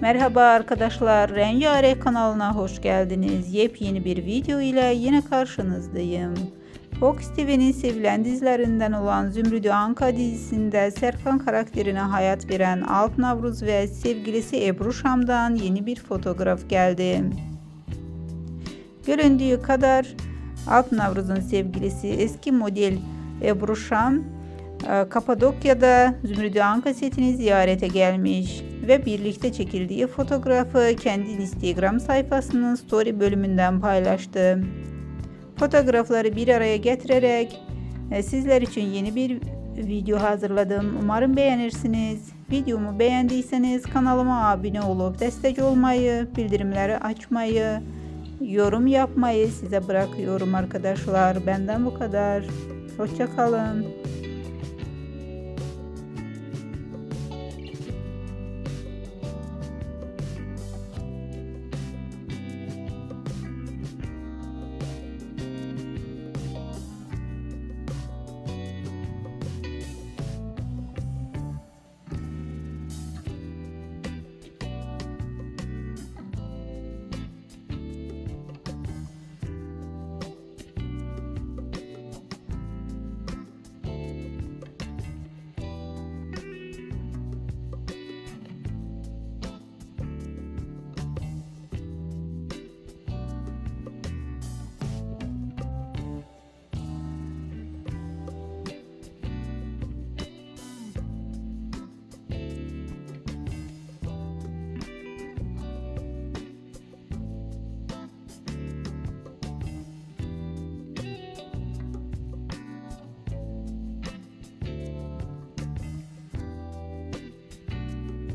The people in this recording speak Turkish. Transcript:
Merhaba arkadaşlar, Rengarenk kanalına hoş geldiniz. Yepyeni bir video ile yine karşınızdayım. Fox TV'nin sevilen dizilerinden olan Zümrüdü Anka dizisinde Serkan karakterine hayat veren Alp Navruz ve sevgilisi Ebru Şam'dan yeni bir fotoğraf geldi. Göründüğü kadar Alp Navruz'un sevgilisi eski model Ebru Şam Kapadokya'da Zümrüdü Anka setini ziyarete gelmiş ve birlikte çekildiği fotoğrafı kendi Instagram sayfasının story bölümünden paylaştı. Fotoğrafları bir araya getirerek e, sizler için yeni bir video hazırladım. Umarım beğenirsiniz. Videomu beğendiyseniz kanalıma abone olup destek olmayı, bildirimleri açmayı, yorum yapmayı size bırakıyorum arkadaşlar. Benden bu kadar. Hoşçakalın.